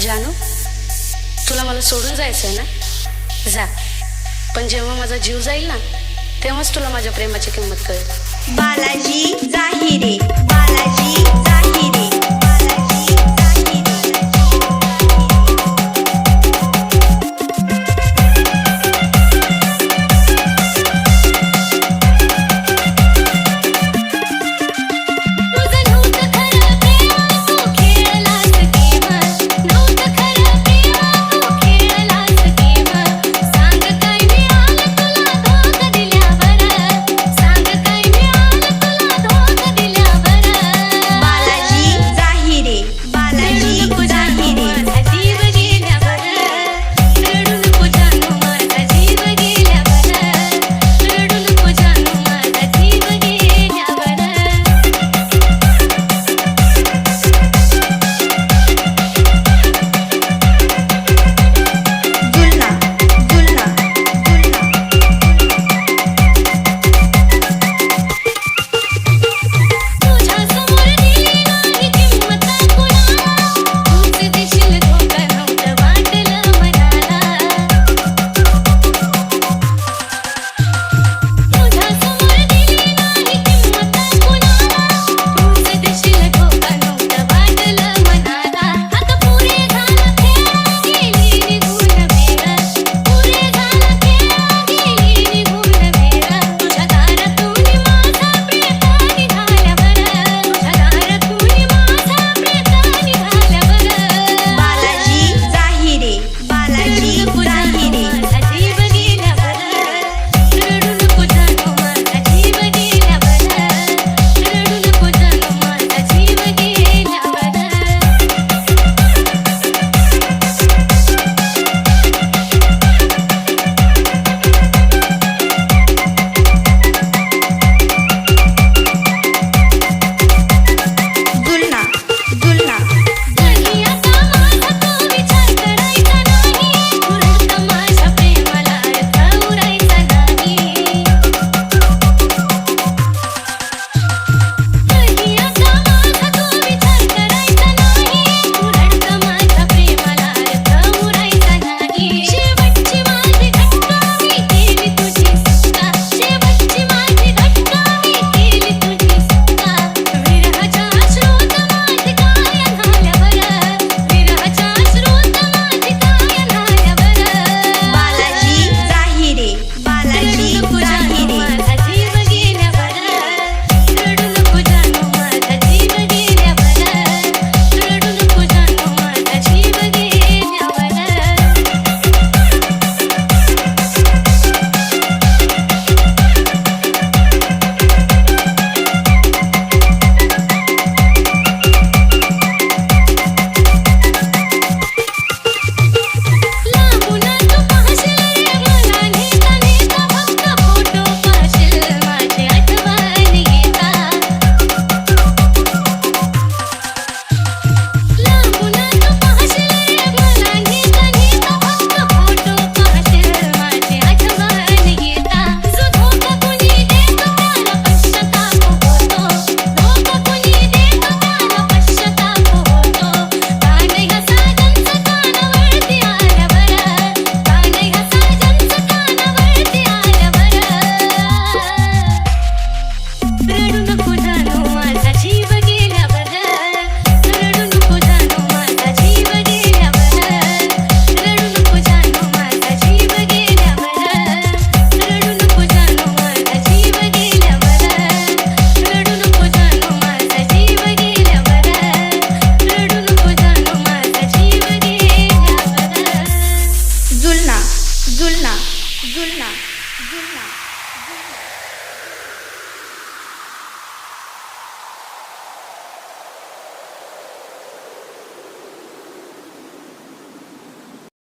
जानू तुला मला सोडून जायचं आहे ना? जा. पण जेव्हा माझा जीव जाईल ना तेव्हाच तुला माझ्या प्रेमाची किंमत कळेल. बालाजी जाहिरे बालाजी जाहिरे